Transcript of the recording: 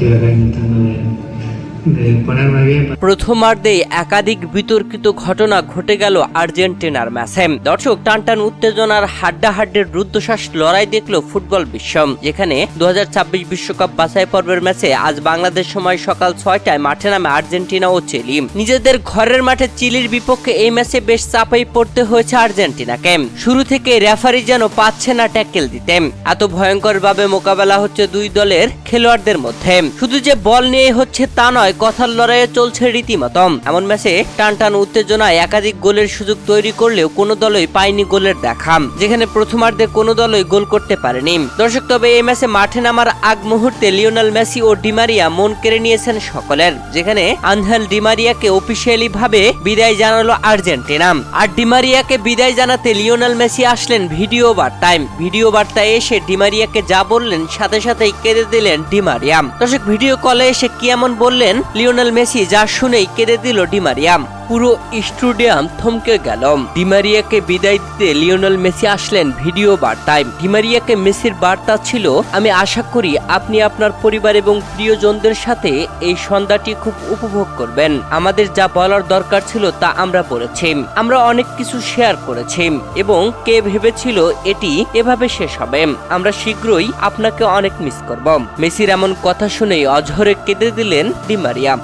തിലകൻ തന്നതിന് intentando de, de ponerme bien para প্রথমার্ধে একাধিক বিতর্কিত ঘটনা ঘটে গেল আর্জেন্টিনার ম্যাচে। দর্শক টানটান উত্তেজনার হাড্ডাহাড্ডির রুদ্ধশ্বাস লড়াই দেখল ফুটবল বিশ্ব। যেখানে দু বিশ্বকাপ বাছাই পর্বের ম্যাচে আজ বাংলাদেশ সময় সকাল ছয়টায় মাঠে নামে আর্জেন্টিনা ও চিলি। নিজেদের ঘরের মাঠে চিলির বিপক্ষে এই ম্যাচে বেশ চাপাই পড়তে হয়েছে আর্জেন্টিনাকে। শুরু থেকে রেফারি যেন পাচ্ছে না ট্যাকেল দিতে। এত ভয়ঙ্কর ভাবে মোকাবেলা হচ্ছে দুই দলের খেলোয়াড়দের মধ্যে। শুধু যে বল নিয়ে হচ্ছে তা নয় কথার লড়াইয়ে চলছে রীতিমতম। এমন ম্যাচে টান টান উত্তেজনায় একাধিক গোলের সুযোগ তৈরি করলেও কোনো দলই পায়নি গোলের দেখাম যেখানে প্রথমার্ধে কোনো দলই গোল করতে পারেনি। দর্শক, তবে এই ম্যাচে মাঠে নামার আগ মুহূর্তে লিওনাল মেসি ও ডিমারিয়া মন কেড়ে নিয়েছেন সকলের, যেখানে আনহেল ডিমারিয়াকে অফিসিয়ালি ভাবে বিদায় জানালো আর্জেন্টিনা। আর ডিমারিয়াকে বিদায় জানাতে লিওনেল মেসি আসলেন ভিডিও বার্তায়। ভিডিও বার্তায় এসে ডিমারিয়াকে যা বললেন, সাথে সাথেই কেঁদে দিলেন ডিমারিয়াম দর্শক, ভিডিও কলে এসে কি এমন বললেন? লিওনেল মেসি যা শুনেই কেঁদে দিল ডিমারিয়া পুরো স্টুডিয়াম থমকে গেল। ডিমারিয়াকে বিদায় দিতে লিওনেল মেসি আসলেন ভিডিও বার্তায়। ডিমারিয়াকে মেসির বার্তা ছিল, আমি আশা করি আপনি আপনার পরিবার এবং প্রিয়জনদের সাথে এই সন্ধ্যাটি খুব উপভোগ করবেন। আমাদের যা বলার দরকার ছিল তা আমরা বলেছি। আমরা অনেক কিছু শেয়ার করেছি এবং কে ভেবেছিল এটি এভাবে শেষ হবে? আমরা শীঘ্রই আপনাকে অনেক মিস করব। মেসির এমন কথা শুনেই অঝরে কেঁদে দিলেন ডিমারিয়া।